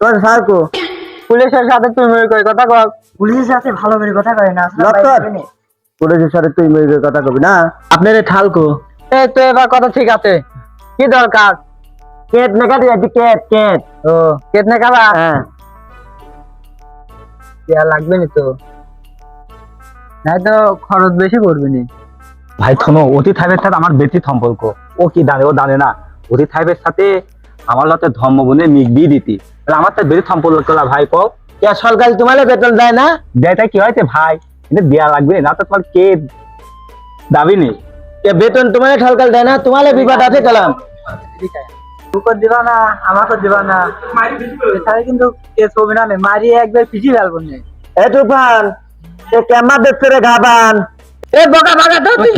তোর স্যার কো পুলিশের সাথে তুমি কই কথা কও। পুলিশের সাথে ভালো করে কথা কয় না ডক্টর। পুলিশের সাথে তুই মেয়ে কথা কবি না? আপনার ঠালকো এই তো এবার কথা ঠিক আছে। কি দরকার? কেট না কাটি কেট কেট ও। খাবা? হ্যাঁ। ইয়া লাগবে নি তো? নাই তো খরচ বেশি পড়বে নি। ভাই শোনো অতি সাহেবের সাথে আমার বেশি সম্পর্ক। ও কি জানে ও জানে না। অতি সাহেবের সাথে আমার লতে ধর্ম বোনে মিগবি দিতি। আমার সাথে বেশি সম্পর্ক করলা ভাই কও। কে সরকার তোমার বেতন দেয় না? দেয়টা কি হয়েছে ভাই? কিন্তু দেয়া লাগবে না তো তোমার কে দাবি নেই। কে বেতন তোমার সরকার দেয় না তোমার বিপদ আছে কালাম। তোকে দিবা না আমাকে দিবা না। এছাড়া কিন্তু কেস হবে না। মারিয়ে একবার পিছিয়ে ফেলব নে। এ তুফান এ কেমন দেখছে রে গাবান? এ বকা বকা তো তুই।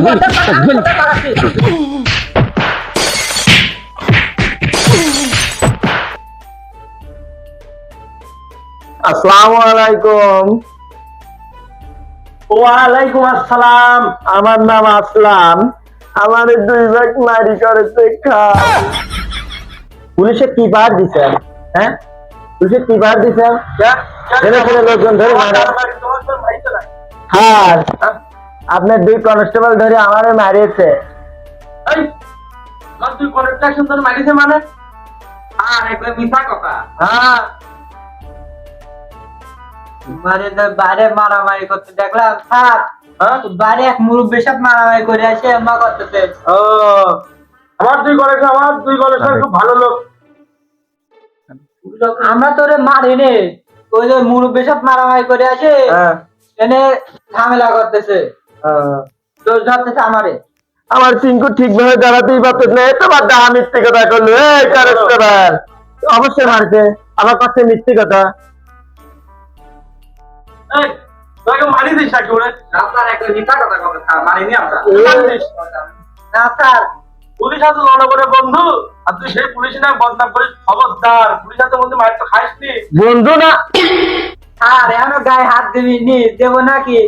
আসসালামু আলাইকুম। ওয়ালাইকুম আসসালাম। আমার নাম আসলাম। আমার দুই ভাগ মারি করেছে খা পুলিশে কি বার হ্যাঁ? পুলিশে কি বার ছেলে ছেলে লোকজন ধরে হ্যাঁ? আপনার দুই কনস্টেবল ধরে আমারে মারিয়েছে। হ্যাঁ। মানে বাইরে মারামারি করতে দেখলাম স্যার বাইরে এক মুরব্বীর সাথে মারামারি করে আসে মা করতেছে। ও আমার দুই কলেজ আমার দুই কলেজ খুব ভালো লোক। আমরা তোরে মারিনি। ওই যে মুরব্বীর সাথে মারামারি করে আসে হ্যাঁ। এনে ঝামেলা করতেছে। হ্যাঁ। তো ধরতেছে আমারে। আমার চিঙ্কু ঠিকভাবে দাঁড়াতেই পারতেছ না এত বাদ মিথ্যে কথা করল এই কনস্টেবল অবশ্যই মারছে আমার কাছে মিথ্যে কথা। না স্যার। পুলিশ করে বন্ধু আর তুই সেই পুলিশ না বদনাম করিস। খবরদার পুলিশ বন্ধু মায়ের তো খাইস নি বন্ধু না। আর এখনও গায়ে হাত দিবি নি দেবো নাকি?